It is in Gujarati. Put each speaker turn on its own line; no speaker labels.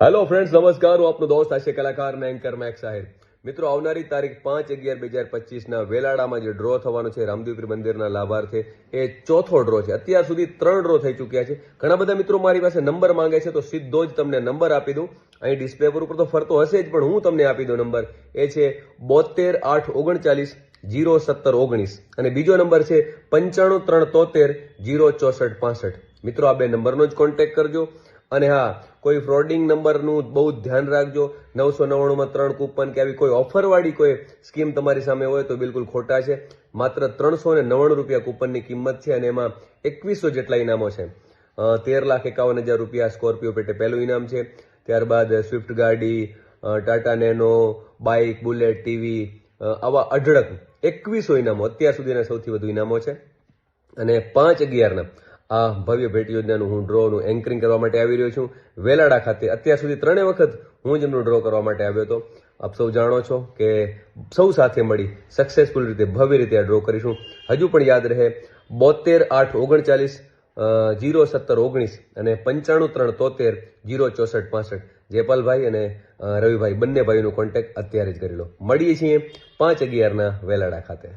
હેલો ફ્રેન્ડ્સ નમસ્કાર હું આપનો દોસ્ત હાસ્ય કલાકાર અને એન્કર મેક સાહેબ મિત્રો આવનારી તારીખ પાંચ અગિયાર બે હજાર પચીસના વેલાડામાં જે ડ્રો થવાનો છે રામદેવપીર મંદિરના લાભાર્થે એ ચોથો ડ્રો છે અત્યાર સુધી ત્રણ ડ્રો થઈ ચૂક્યા છે ઘણા બધા મિત્રો મારી પાસે નંબર માંગે છે તો સીધો જ તમને નંબર આપી દઉં. અહીં ડિસ્પ્લે પર ઉપર તો ફરતો હશે જ, પણ હું તમને આપી દઉં નંબર એ છે બોતેર આઠ ઓગણચાલીસ જીરો સત્તર ઓગણીસ. અને બીજો નંબર છે પંચાણું ત્રણ તોતેર જીરો ચોસઠ પાસઠ. મિત્રો, આ બે નંબરનો જ કોન્ટેક્ટ કરજો. અને હા, કોઈ ફ્રોડિંગ નંબરનું બહુ ધ્યાન રાખજો. નવસો નવ્વાણુંમાં ત્રણ કૂપન કે આવી કોઈ ઓફરવાળી કોઈ સ્કીમ તમારી સામે હોય તો બિલકુલ ખોટા છે. માત્ર ત્રણસો ને નવ્વાણું રૂપિયા કૂપનની કિંમત છે અને એમાં એકવીસો જેટલા ઇનામો છે. તેર લાખ એકાવન હજાર રૂપિયા સ્કોર્પિયો પેટે પહેલું ઇનામ છે. ત્યારબાદ સ્વિફ્ટ ગાડી Tata Nano bike Bullet TV આવા અઢળક એકવીસો ઇનામો અત્યાર સુધીના સૌથી વધુ ઇનામો છે. અને પાંચ અગિયારના આ ભવ્ય ભેટ યોજનાનું હું ડ્રોનું એન્કરિંગ કરવા માટે આવી રહ્યો છું. વેલાડા ખાતે અત્યાર સુધી ત્રણેય વખત હું જ એમનો ડ્રો કરવા માટે આવ્યો હતો. આપ સૌ જાણો છો કે સૌ સાથે મળી સક્સેસફુલ રીતે, ભવ્ય રીતે આ ડ્રો કરીશું. હજુ પણ યાદ રહે બોતેર આઠ ઓગણચાલીસ જીરો સત્તર ઓગણીસ અને પંચાણું ત્રણ તોતેર, જીરો ચોસઠ પાસઠ. જેપાલભાઈ અને રવિભાઈ બંને ભાઈનો કોન્ટેક્ટ અત્યારે જ કરી લો. મળીએ છીએ પાંચ અગિયારના વેલાડા ખાતે.